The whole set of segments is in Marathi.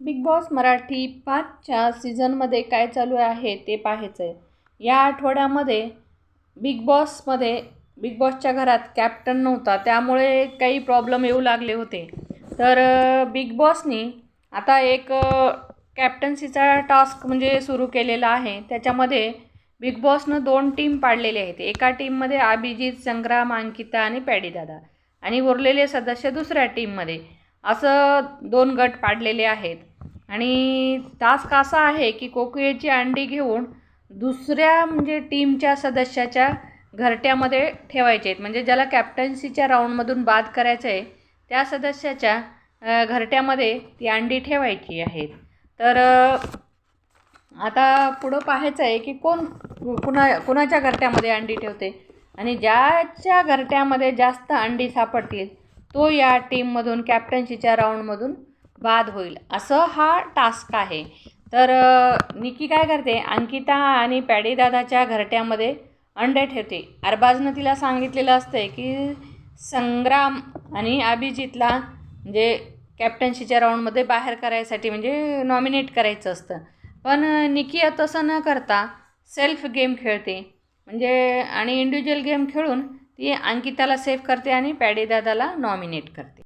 बिग बॉस मराठी पाचच्या सीझनमध्ये काय चालू आहे ते पाहायचं आहे या आठवड्यामध्ये बिग बॉसमध्ये बिग बॉसच्या घरात कॅप्टन नव्हता त्यामुळे काही प्रॉब्लेम येऊ लागले होते. तर बिग बॉसनी आता एक कॅप्टन्सीचा टास्क म्हणजे सुरू केलेला आहे. त्याच्यामध्ये बिग बॉसनं दोन टीम पाडलेले आहेत. एका टीममध्ये अभिजित संग्राम अंकिता आणि पॅडीदादा आणि उरलेले सदस्य दुसऱ्या टीममध्ये. असं दोन गट पाडलेले आहेत. आणि टास्क असा आहे की कोकुयेची अंडी घेऊन दुसऱ्या म्हणजे टीमच्या सदस्याच्या घरट्यामध्ये ठेवायचे आहेत. म्हणजे ज्याला कॅप्टन्सीच्या राऊंडमधून बाद करायचं आहे त्या सदस्याच्या घरट्यामध्ये ती अंडी ठेवायची आहेत. तर आता पुढं पाहायचं आहे की कोण कुणा कुणाच्या घरट्यामध्ये अंडी ठेवते? आणि ज्याच्या घरट्यामध्ये जास्त अंडी सापडतील तो या टीममधून कॅप्टन्सीच्या राऊंडमधून बाद होईल. असं हा टास्क आहे. तर निकी काय करते? अंकिता आणि पॅडीदादाच्या घरट्यामध्ये अंडे ठेवते. अरबाजनं तिला सांगितलेलं असतं की संग्राम आणि अभिजितला म्हणजे कॅप्टन्सीच्या राऊंडमध्ये बाहेर करायसाठी म्हणजे नॉमिनेट करायचं असतं. पण निकी तसं न करता सेल्फ गेम खेळते. म्हणजे आणि इंडिव्हिज्युअल गेम खेळून ती अंकिताला सेफ करते आणि पॅडेदादाला नॉमिनेट करते.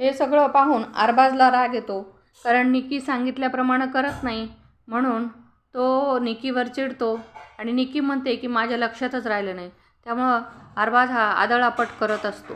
हे सगळं पाहून अरबाजला राग येतो. कारण निकी सांगितल्याप्रमाणे करत नाही. म्हणून तो निकीवर चिडतो. आणि निकी म्हणते की माझ्या लक्षातच राहिलं नाही. त्यामुळं अरबाज हा आदळापट करत असतो.